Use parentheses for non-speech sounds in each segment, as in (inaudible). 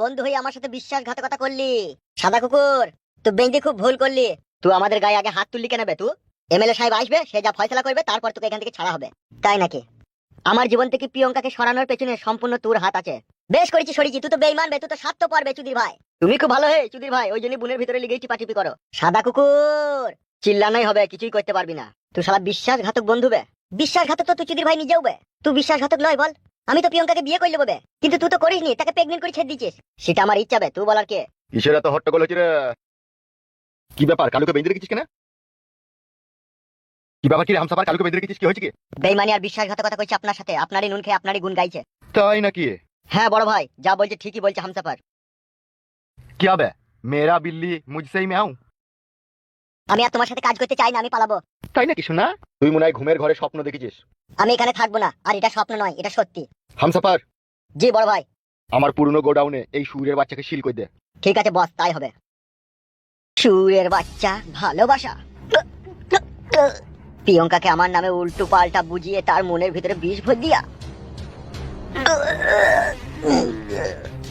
বন্ধু হয়ে আমার সাথে বিশ্বাসঘাতকতা করলি। সাদা কুকুর খুব ভুল করলি। তুই আমাদের গায়ে আগে হাত তুললি কেন তুই এমএলএ সাহেব আসবে, সে যা ফয়সলা করবে, তারপর তোকে এখান থেকে ছাড়া হবে। তাই নাকি? আমার জীবন থেকে প্রিয়ঙ্কাকে সরানোর পেছনে সম্পূর্ণ তোর হাত আছে। বেশ করেছি সরিছি তুই তো বেইমান বে, তুই তো স্বার্থ পারবে চুদির ভাই। তুমি খুব ভালো হে, চুদির ভাই, ওই জন্য বুনের ভিতরে লিগেই টিপাটিপি করো। সাদা কুকুর, চিল্লানোই হবে, কিছুই করতে পারবি না। তুই সারা বিশ্বাসঘাতক বন্ধু বে। বিশ্বাসঘাতক তো তুই চুদির ভাই নিজেও বে। তুই বিশ্বাসঘাতক নয়, বল। আমি তো প্রিয়ঙ্কাকে বিয়ে করলে বে কিন্তু তুই তো করিসনি তাকে প্রেগনেন্ট করে ছেড়ে দিচ্ছিস। সেটা আমার ইচ্ছা বে তুই বলার কে। কিসের এত হট্টগোল হচ্ছে রে? কি ব্যাপার কালুকে বেঁধে রেখেছিস কেন? কি ব্যাপার কি রে হামসাফার কালুকে বেঁধে রেখেছিস কি হয়েছে কি? বেইমানি আর বিশ্বাসঘাতকতা করছে আপনার সাথে আপনারই নুন খেয়ে আপনারই গুণ গাইছে। তাই নাকি? হ্যাঁ বড় ভাই যা বলছে ঠিকই বলছে হামসাফার। কি হবে মেরা বিল্লি মুঝসেই মেয়াও। আমি আর তোমার সাথে কাজ করতে চাই না আমি পালাবো। তাই নাকি শোনা তুই মনে হয় ঘুমের ঘরে স্বপ্ন দেখেছিস। আমি এখানে থাকব না আর এটা স্বপ্ন নয় এটা সত্যি। হামসাফার! জি বড় ভাই। আমার পুরনো গোডাউনে এই সুরের বাচ্চাকে শিল করে দে। ঠিক আছে বস তাই হবে। সুরের বাচ্চা ভালোবাসা। প্রিয়ঙ্কাকে আমার নামে উল্টো পাল্টা বুঝিয়ে তার মনের ভিতরে বিষ ভর দিয়া।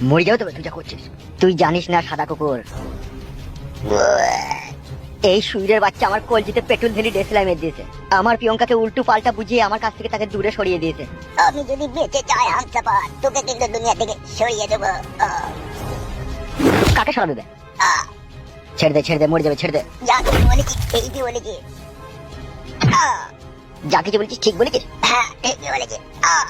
মরে যাও তবে তুই যা করছিস। তুই জানিস না সাদা কুকুর। এই সুরের বাচ্চা আমার কলজিতে পেট্রোল ঢেলি ডেসলাই মেরে দিয়েছে। আমার প্রিয়ঙ্কাকে উল্টো পাল্টা বুঝিয়ে আমার কাছ থেকে তাকে দূরে সরিয়ে দিয়েছে। আমি যদি বেঁচে চাই হামসাফার তোকে কিন্তু দুনিয়া থেকে সরিয়ে দেবো। কাকে সরাবে? আহ, ছেড়ে দে ছেড়ে দে মরে যাবে ছেড়ে দে। যা কিছু বলেছি ঠিকই বলেছি। আহ, যা কিছু বলছিস ঠিক বলেছিস? হ্যাঁ ঠিকই বলেছি। আহ,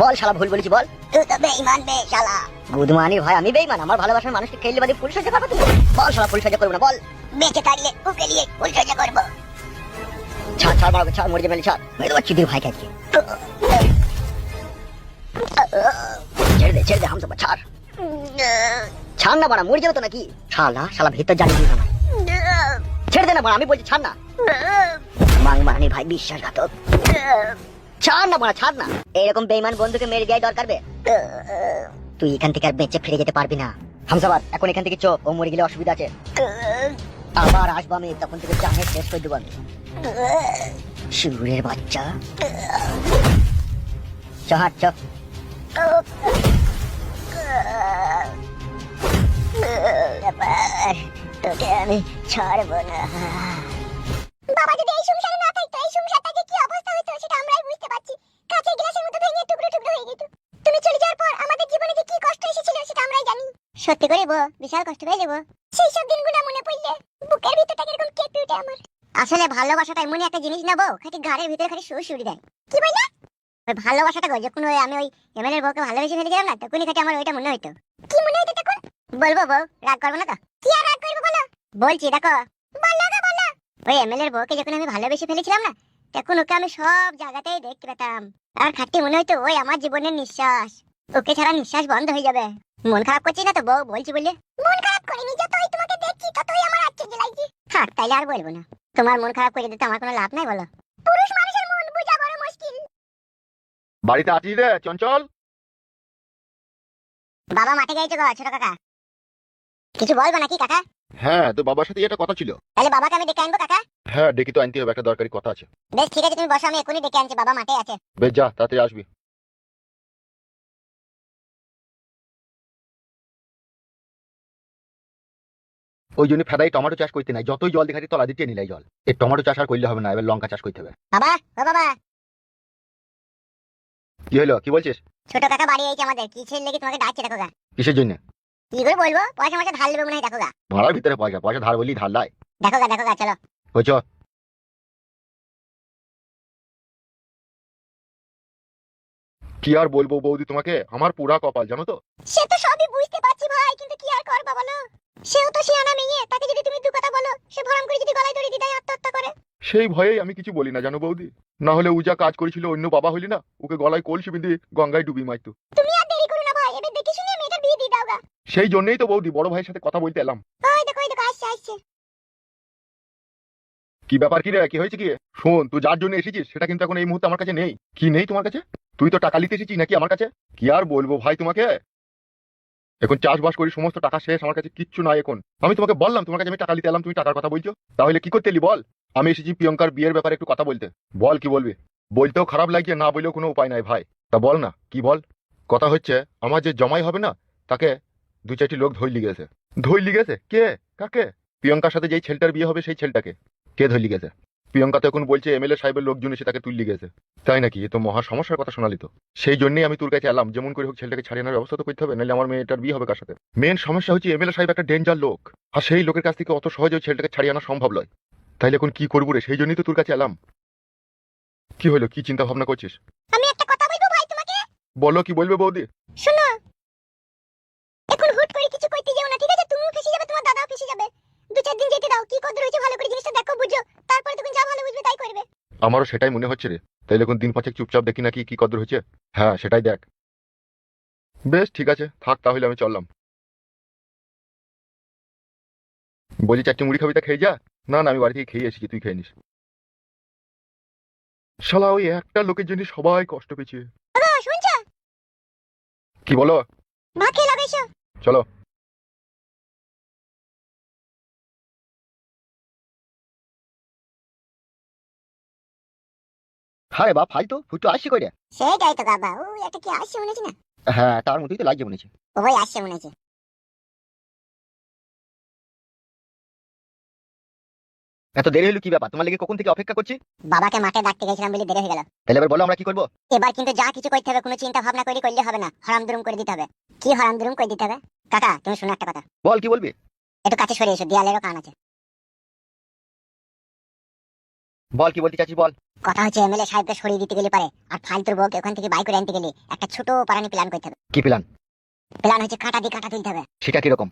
বল শালা ভুল বলেছি বল। তুই তো বেইমান বে শালা। গুদমানি ভাই আমি বেইমান আমার ভালোবাসার মানুষকে খেললে বাদে ফুল সজ্জা করব তুমি। বল শালা ফুল সজ্জা করব না বল। নিয়ে করব। ছাড় ছাড় মারবে ছাড় ছাড়। মেরে দেবো চিদির ছেড়ে দে ছেড়ে দে ছাড়। ছাড় না, বাড়া, মরে যাবে তো নাকি? শালা শালা, ভিতর ছেড়ে দে না, বাড়া, আমি বলছি ছাড় না। মাং ভাই, বিশ্বাসঘাতক। ছাড় না, বাড়া, ছাড় না। এরকম বেইমান বন্ধুকে মেরে দেওয়াই দরকার বে। তুই এখান থেকে আর বেঁচে ফিরে যেতে পারবি না। হামসাবাদ, এখন এখান থেকে চো, ও মরে গেলে অসুবিধা আছে। আবার আসব আমি তখন থেকে জানে শেষ করে দেবো আমি। শিবুরের বাচ্চা। চ হাট চ তোকে আমি ছাড়বো না। বাবা যদি এই সংসারে না থাকতো এই সংসারটা যে কি অবস্থা হতো সেটা আমরাই বুঝতে পারছি। কাঁচের গ্লাসের মতো ভেঙে টুকরো টুকরো হয়ে যেত। তুমি চলে যাওয়ার পর আমাদের জীবনে যে কি কষ্ট এসেছিল সেটা আমরাই জানি। সত্যি করে বো বিশাল কষ্ট পেয়ে যাব। সেই সব দিনগুলো মনে বুকের ভিতরটা কীরকম কেঁপে ওঠে আমার। আসলে ভালোবাসাটা এমনই একটা জিনিস না বউ খালি ঘাড়ের ভিতরে খালি সুর সুরি দেয়। কি বললে? ওই ভালোবাসাটা গো যখন ওই আমি ওই এমএলএর বউকে ভালোবেসে ফেলেছিলাম না তখনই খালি আমার ওইটা মনে হইতো। কি মনে হইতো তখন? বলব বউ রাগ করব না তো? কি আর রাগ করব বলো? বলছি দেখো। বলো গো বলো। ওই এমএলএর বউকে যখন আমি ভালোবেসে ফেলেছিলাম না তখন ওকে আমি সব জায়গাতেই দেখতে পেতাম। আর খাটতে মনে হইতো ওই আমার জীবনের নিঃশ্বাস। ওকে ছাড়া নিঃশ্বাস বন্ধ হয়ে যাবে। মন খারাপ করছি না তো বউ? বলছি বলে মন খারাপ করিনি যতই তোমাকে দেখছি ততই আমার আশ্চর্য লাগছে। থাক তাইলে আর বলব না। তোমার মন খারাপ করে দিতে আমার কোনো লাভ নাই বলো। পুরুষ মানুষের মন বোঝা বড় মুশকিল। বাড়িতে আছিস রে চঞ্চল? বাবা মাঠে গেছে গো ছোট কাকা। কিছু বলব নাকি কাকা? হ্যাঁ তো বাবার সাথে এটা কথা ছিল। তাহলে বাবাকে আমি ডেকে আনব কাকা? হ্যাঁ ডেকে তো আনতে হবে একটা দরকারি কথা আছে। বেশ ঠিক আছে তুমি বসো আমি এখনই ডেকে আনছি বাবা মাঠে আছে। বেশ যা তাড়াতাড়ি আসবি। ওই জন্য ফেদাই টমেটো চাষ করতে নাই। যতই জল দেখাচ্ছি তলা দিতে নিলাই জল। এই টমেটো চাষ আর করলে হবে না এবার লঙ্কা চাষ করতে হবে। বাবা ও বাবা। কি হলো? কি বলছিস? ছোট কাকা বাড়ি আইছে আমাদের। কি ছেলে লেগে তোমাকে ডাকছে দেখো গা। কিসের জন্য? কি করে বলব? পয়সা মশা ধার নেবে মনে হয় দেখো গা। ভাড়ার ভিতরে পয়সা। পয়সা ধার বলি ধার লাই। দেখো গা দেখো গা চলো। হয়েছ কি আর বলব বৌদি তোমাকে? আমার পুরা কপাল জানো তো? সে তো সবই বুঝতে পারছি ভাই কিন্তু সেও তো শিয়ানা মেয়ে। তাকে যদি তুমি দু কথা বলো সে ভরাম করে যদি গলায় দড়ি দিদায় আত্মহত্যা করে। সেই ভয়েই আমি কিছু বলি না জানো বৌদি? না হলে ও যা কাজ করেছিল অন্য বাবা হইলি না? ওকে গলায় কলসি বিঁধে গঙ্গায় ডুবি মারতো। তুমি আর দেরি করো না ভাই এবার দেখে শুনে মেয়েটার বিয়ে দিয়ে দাও গা। সেই জন্যই তো বৌদি বড় ভাইয়ের সাথে কথা বলতে এলাম। ওই দেখো ওই দেখো আসছে আসছে। কি ব্যাপার কি রে? কি হয়েছে কি? শোন তুই যার জন্য এসেছিস সেটা কিন্তু এখন এই মুহূর্তে আমার কাছে নেই। কি নেই তোমার কাছে? তুই তো টাকা নিতে এসেছিস নাকি আমার কাছে? কি আর বলব ভাই তোমাকে? এখন চাষবাস করি, সমস্ত টাকা শেষ, আমার কাছে কিচ্ছু নাই এখন। আমি তোমাকে বললাম, তোমার কাছে আমি টাকা নিতে এলাম, তুমি টাকার কথা বলছো। তাহলে কি করতে এলি বল? আমি এসেছি প্রিয়ঙ্কার বিয়ের ব্যাপারে একটু কথা বলতে। বল কি বলবি? বলতেও খারাপ লাগছে, না বললেও কোনো উপায় নাই ভাই। তা বল না, কি বল? কথা হচ্ছে, আমার যে জমাই হবে না, তাকে দু চারটি লোক ধৈলি গেছে। ধৈলি গেছে? কে? কাকে? প্রিয়ঙ্কার সাথে যেই ছেলেটার বিয়ে হবে, সেই ছেলেটাকে। কে ধৈলি গেছে? প্রিয়ঙ্কা তো এখন বলছে এমএলএ সাহেবের লোকজন এসে তাকে তুললি গেছে। তাই নাকি? এ তো মহা সমস্যার কথা শোনালি তো। সেই জন্যই আমি তোর কাছে এলাম যেমন করে হোক ছেলেটাকে ছাড়িয়ে আনার ব্যবস্থা তো করতে হবে নাহলে আমার মেয়েটার বিয়ে হবে কার সাথে? মেন সমস্যা হচ্ছে এমএলএ সাহেব একটা ডেঞ্জার লোক আর সেই লোকের কাছ থেকে অত সহজে ছেলেটাকে ছাড়িয়ে আনা সম্ভব নয়। তাইলে এখন কি করব রে? সেই জন্যই তো তোর কাছে এলাম। কি হলো? কি চিন্তা ভাবনা করছিস? আমি একটা কথা বলব ভাই তোমাকে? বলো কি বলবে বৌদি শোনো এখন হুট করে কিছু কইতে যাও না ঠিক আছে তুমিও ফেসে যাবে তোমার দাদাও ফেসে যাবে দু চার দিন যেতে দাও কি কদর হয়েছে ভালো করে জিনিসটা দেখো বুঝো তারপরে তখন যা ভালো বুঝবে তাই করবে আমারও সেটাই মনে হচ্ছে রে। তাইলে এখন দিন পাঁচেক চুপচাপ দেখি নাকি কি কদর হয়েছে? হ্যাঁ সেটাই দেখ। বেশ ঠিক আছে থাক তাহলে আমি চললাম। বলছি চারটে মুড়ি খাবি তা খেয়ে যা? না না আমি বাড়ি থেকে খেয়ে এসেছি তুই খেয়ে নিস। শালা ওই একটা লোকের জন্য সবাই কষ্ট পেয়েছে। কি বলো? চলো। হ্যাঁ বাপ ফাই তো ফুটু আসছে কইরে। সেটাই তো বাবা ও একটা কি আসছে মনে না? হ্যাঁ তার মতোই তো লাগছে মনে হচ্ছে। ও ভাই আসছে মনে হচ্ছে। এত দেরি হলো কি ব্যাপার? তোমার লেগে কখন থেকে অপেক্ষা করছি? বাবাকে মাঠে ডাকতে গেছিলাম বলে দেরি হয়ে গেল। তাহলে এবার বলো আমরা কি করব? এবার কিন্তু যা কিছু করতে হবে কোনো চিন্তা ভাবনা করে করলে হবে না। হারাম দুরুম করে দিতে হবে। কি হারাম দুরুম করে দিতে হবে? কাকা তুমি শোনো একটা কথা। বল কি বলবি? একটু কাছে সরে এসো দেয়ালেরও কান আছে। বল কি বলতে চাচ্ছিস বল। কথা হচ্ছে এমএলএ সাহেবকে সরিয়ে দিতে গেলে পারে। আর ফালতুর বউকে ওখান থেকে বাই করে আনতে গেলে একটা ছোট পারানি প্ল্যান করতে হবে। কি প্ল্যান প্ল্যান হচ্ছে কাঁটা দিয়ে কাঁটা তুলতে হবে। সেটা কীরকম?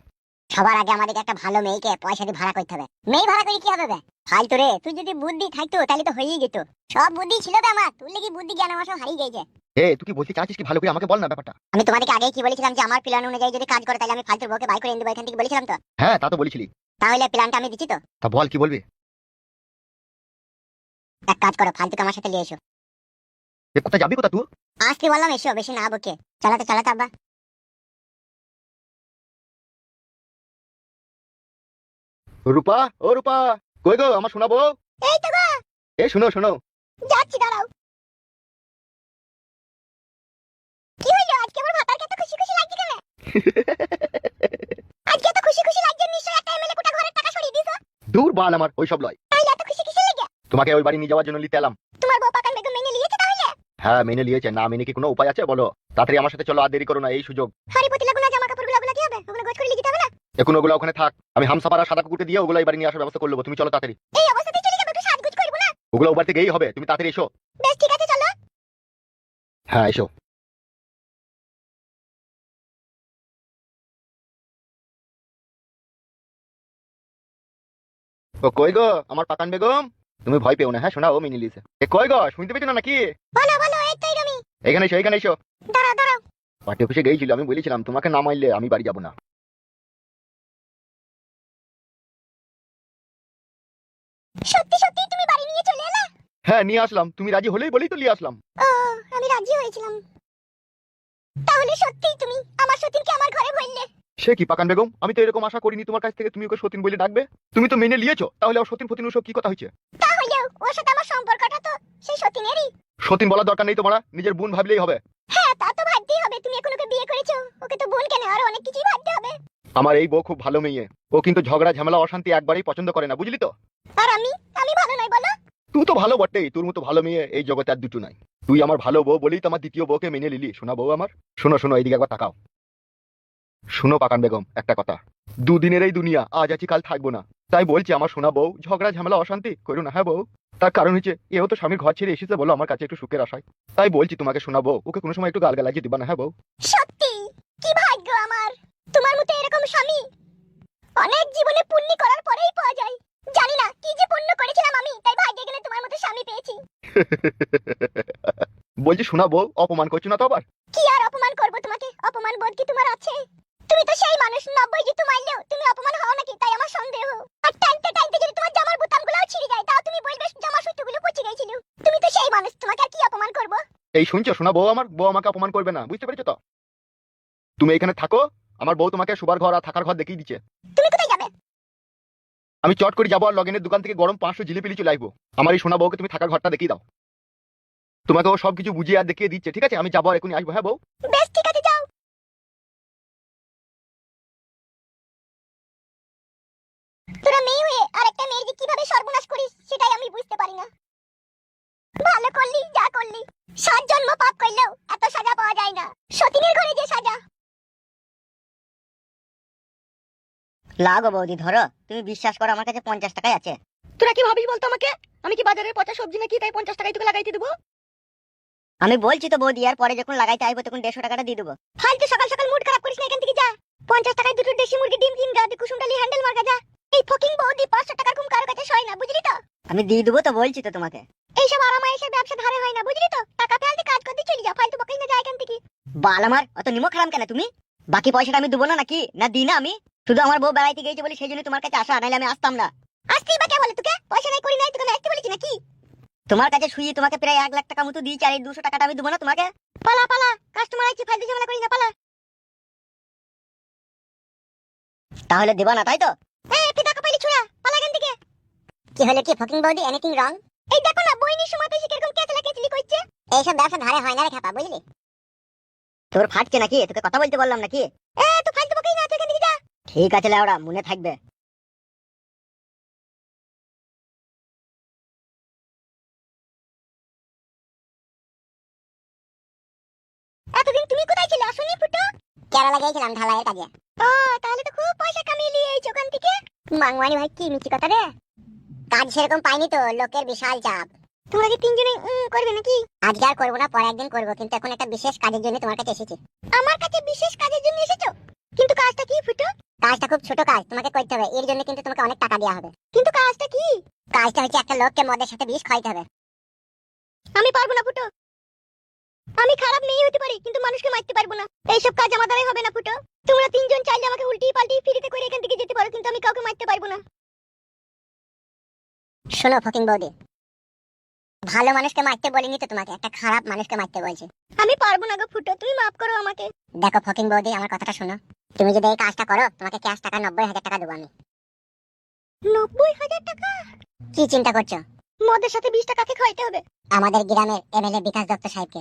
সবার আগে আমাদেরকে একটা ভালো মেয়েকে পয়সা দিয়ে ভাড়া করতে হবে। মেয়ে ভাড়া করে কি হবে বে? ফালতু রে তুই যদি বুদ্ধি থাকতো তাহলে তো হয়েই যেত। সব বুদ্ধি ছিল বে আমার। তুই কি বুদ্ধি জ্ঞান আমার সব হারিয়ে গেছে। এ তুই কি বলতে চাচ্ছিস কি ভালো করে? আমাকে বল না ব্যাপারটা। আমি তোমাদেরকে আগেই কি বলেছিলাম যে আমার প্ল্যান অনুযায়ী যদি কাজ করে তাহলে আমি ফালতুর বউকে বাই করে এনে দেবো এখান থেকে বলেছিলাম তো? হ্যাঁ তা তো বলেছিলি। তাহলে প্ল্যানটা আমি দিচ্ছি তো? তা বল কি বলবি? এক কাজ করো ফালতুকে আমার সাথে নিয়ে এসো এ কোথায় যাবি কোথা তুই? আসতে বললাম এসো বেশি না বকে। চালাতে চালাতে আব্বা। রূপা ও রূপা কই গো আমার শোনাবো? এই তো গো। এ শুনো শোনো। যাচ্ছি দাঁড়াও। কি হলো আজকে আমার ভাতারকে এত খুশি খুশি লাগছে কেন? (laughs) আজকে এত খুশি খুশি লাগছে নিশ্চয়ই একটা এমএলএ কোটা ঘরের টাকা সরিয়ে দিছো দূর বাল আমার ওই সব লয় তাহলে এত খুশি খুশি লাগে তোমাকে ওই বাড়ি নিয়ে যাওয়ার জন্য নিতে এলাম। তোমার বউ পাকান বেগম মেনে নিয়েছে তাহলে? হ্যাঁ মেনে নিয়েছে। না মেনে কি কোনো উপায় আছে বলো? তাড়াতাড়ি আমার সাথে চলো আর দেরি করো না এই সুযোগ। হাড়ি পতি লাগুনা জামা কাপড়গুলো কি হবে? ওগুলো গোছ করে লিখতে হবে না? এখন ওগুলো ওখানে থাক। আমি হামসাপার আর সাদা কুকুরকে দিয়ে ওগুলো এই বাড়ি নিয়ে আসার ব্যবস্থা করব তুমি চলো তাড়াতাড়ি। এই অবস্থাতেই চলে যাবে একটু সাজগুজ করব না? ওগুলো ও বাড়ি থেকেই হবে। তুমি তাড়াতাড়ি এসো। বেশ ঠিক আছে চলো। হ্যাঁ এসো। ও কই গো? আমার পাকান বেগম? তুমি ভয় পেও না হ্যাঁ শোনা ও মিনি লিছে এ কই গো শুনতে পেছো না নাকি? বলো বলো এই তো আমি এখানে এসো এখানে এসো। দাঁড়াও দাঁড়াও। পার্টি অফিসে গেছিল আমি বলেছিলাম তোমাকে না মারলে আমি বাড়ি যাব না। সত্যি সত্যি তুমি বাড়ি নিয়ে চলে এলে? হ্যাঁ নিয়ে আসলাম। তুমি রাজি হলেই বলেই তো নিয়ে আসলাম। ও আমি রাজি হয়েছিলাম। তাহলে সত্যি তুমি আমার সতীনকে আমার ঘরে বললে সে কি পাকান বেগম? আমি তো এরকম আশা করিনি তোমার কাছ থেকে তুমি ওকে সতীন বলে ডাকবে। তুমি তো মেনে নিয়েছো তাহলে ও সতীন ফতিন ওসব কি কথা হয়েছে? তাহলেও ওর সাথে আমার সম্পর্কটা তো সেই সতীনেরই। সতীন বলার দরকার নেই তোমার নিজের বোন ভাবলেই হবে। হ্যাঁ তা তো ভাবতেই হবে। তুমি এখন ওকে বিয়ে করেছ ওকে তো বোন কেন আরও অনেক কিছুই ভাবতে হবে। আমার এই বউ খুব ভালো মেয়ে। ও কিন্তু ঝগড়া ঝামেলা অশান্তি একবারই পছন্দ করে না বুঝলি তো? আর আমি? আমি ভালো নই বলো। তুই তো ভালো বটেই তোর মতো ভালো মেয়ে এই জগতে আর দুটো নাই। তুই আমার ভালো বউ বলেই তো আমার দ্বিতীয় বউকে মেনে নিলি। শোনা বউ আমার শোনো শোনো এইদিকে একবার তাকাও। শোনো পাকান বেগম একটা কথা। দুদিনের এই দুনিয়া আজ আছি কাল থাকব না। তাই বলছি আমার শোনা বউ ঝগড়া ঝামেলা অশান্তি করো না হ্যাঁ বউ? তার কারণ হচ্ছে এও তো স্বামীর ঘর ছেড়ে এসেছে বলো আমার কাছে একটু সুখের আশায়। তাই বলছি তোমাকে শোনাবো ওকে কোনো সময় একটু গাল গালাজি দিবা না হ্যাঁ বউ? সত্যি? কি ভাগ্য আমার? তোমার মতো এরকম স্বামী? অনেক জীবনে পুণ্য করার পরেই পাওয়া যায়। জানি না কি যে পুণ্য করেছিলাম আমি তাই ভাগ্যে গেলে তোমার মতো স্বামী পেয়েছি। (laughs) বলছি শোনা বউ অপমান করছ না তো আবার? কি আর অপমান করব তোমাকে? অপমান বোধ কি তোমার আছে? তুমি তো সেই মানুষ নব্বই জিতু মারলেও তুমি অপমান হও নাকি? তাই আমার সন্দেহ। আর টানতে টানতে যদি তোমার জামার বোতামগুলোও ছিঁড়ে যায় তাও তুমি বলবে জামার সুতোগুলো পচে তুমি তো সেই মানুষ তোমাকে আর কি অপমান করব? এই শুনছো? শোনা বউ আমার? বউ আমাকে অপমান করবে না বুঝতে পেরেছ তো? তুমি এখানে থাকো আমার বউ তোমাকে শোবার ঘর আর থাকার ঘর দেখিয়ে দিচ্ছে। তুমি কোথায় যাবে? আমি চট করে যাব আর লগিনের দোকান থেকে গরম পাঁচশো জিলিপিলি চলে আসব। আমার এই সোনা বউকে তুমি থাকার ঘরটা দেখিয়ে দাও। তোমাকে ও সবকিছু বুঝিয়ে আর দেখিয়ে দিচ্ছে ঠিক আছে? আমি যাব আর এখনই আসব হ্যাঁ বউ? বেশ ঠিক আছে সাত জন্ম পাপ করলেও এত সাজা পাওয়া যায় না। সতীনের ঘরে যে সাজা। লাগো বৌদি ধরো। তুমি বিশ্বাস করো আমার কাছে পঞ্চাশ টাকাই আছে। তোরা কি ভাবিস বলতো আমাকে? আমি কি বাজারের পচা সবজি নাকি তাই পঞ্চাশ টাকাই তোকে লাগাইতে দেবো? আমি বলছি তো বৌদি আর পরে যখন লাগাইতে আইবো তখন দেড়শো টাকাটা দিয়ে দেবো। ফালতু সকাল সকাল মুড খারাপ করিস না এখান থেকে যা। পঞ্চাশ টাকায় দুটো দেশি মুরগি ডিম কিন গা কুসুমটালি হ্যান্ডেল মার্কা যা এই ফকিং বৌদি পাঁচশো টাকার কম কারও কাছে সয় না বুঝলি তো? আমি দিয়ে দেবো তো বলছি তো তোমাকে। এইসব ব্যবসা ধারে হয় না, বুঝলি তো? টাকা ফেলতে কাজ করতে চলে ফালতু বকিস না যা এখান থেকে। বাল আমার, অত নিমক খারাম কেন তুমি? বাকি পয়সাটা আমি দেবো না নাকি? না দিই না আমি? শুধু আমার বউ বেড়াইতে গিয়েছে বলে সেই জন্য তোমার কাছে আসা, নাইলে আমি আসতাম না। আসতেই বা কে বলে তোকে? পয়সা নাই করি নাই, তোকে আমি আসতে বলেছি নাকি? তোমার কাছে শুয়ে তোমাকে প্রায় এক লাখ টাকা মতো দিয়েছি, আর এই দুশো টাকাটা আমি দেবো না তোমাকে? পালা পালা কাস্টমার ফালতু ঝামেলা করিস না, পালা। তাহলে দেবা না, তাই তো? এই ফিদা কপালি ছুড়া, পালা এখান থেকে। কি হলো কি ফকিং এনিথিং রং এই দেখো না বইনির সময় তো কীরকম কেচলা কেচলি করছে? এইসব ব্যবসা ধারে হয় না রে খাপা বুঝলি? তোর ফাটছে নাকি? তোকে কথা বলতে বললাম নাকি? এ তো ফালতু বকিস না তুই এখান থেকে যা। ঠিক আছে লেওড়া মনে থাকবে। এতদিন তুমি কোথায় ছিলে আসুনি ফুটো? কেরালা গিয়েছিলাম ঢালাইয়ের কাজে। ও তাহলে তো খুব পয়সা কামিয়ে নিয়েছো ওখান থেকে। মাংমানি ভাই কি মিছি কথা রে। কাজ সেরকম পাইনি তো, লোকের বিশাল চাপ। তোমরা কি তিনজনে করবে নাকি? আজকে আর করব না, পরে একদিন করব, কিন্তু এখন একটা বিশেষ কাজের জন্য তোমার কাছে এসেছি। আমার কাছে বিশেষ কাজের জন্য এসেছ? কিন্তু কাজটা কি, ফুটো? কাজটা খুব ছোট কাজ, তোমাকে করতে হবে। এর জন্য কিন্তু তোমাকে অনেক টাকা দেওয়া হবে। কিন্তু কাজটা কি? কাজটা হচ্ছে একটা লোককে মদের সাথে বিষ খাইতে হবে। আমি পারব না, ফুটো। আমি খারাপ মেয়ে হতে পারি, কিন্তু মানুষকে মারতে পারব না। এইসব কাজ আমার দ্বারাই হবে না, ফুটো। তোমরা তিনজন চাইলে আমাকে উল্টি পাল্টি ফিরিতে করে এখান থেকে যেতে পারো, কিন্তু আমি কাউকে মারতে পারব না। শোনো ফকিং বৌদি। ভালো মানুষকে মারতে বলিনি তো তোমাকে একটা খারাপ মানুষকে মারতে বলছি। আমি পারব না গো ফুটো তুমি মাফ করো আমাকে। দেখো ফকিং বৌদি আমার কথাটা শোনো। তুমি যদি এই কাজটা করো তোমাকে ক্যাশ টাকা নব্বই হাজার টাকা দেবো আমি। নব্বই হাজার টাকা? কি চিন্তা করছ? মদের সাথে বিশ টাকাকে খাইতে হবে। আমাদের গ্রামের এমএলএ বিকাশ দত্ত সাহেবকে।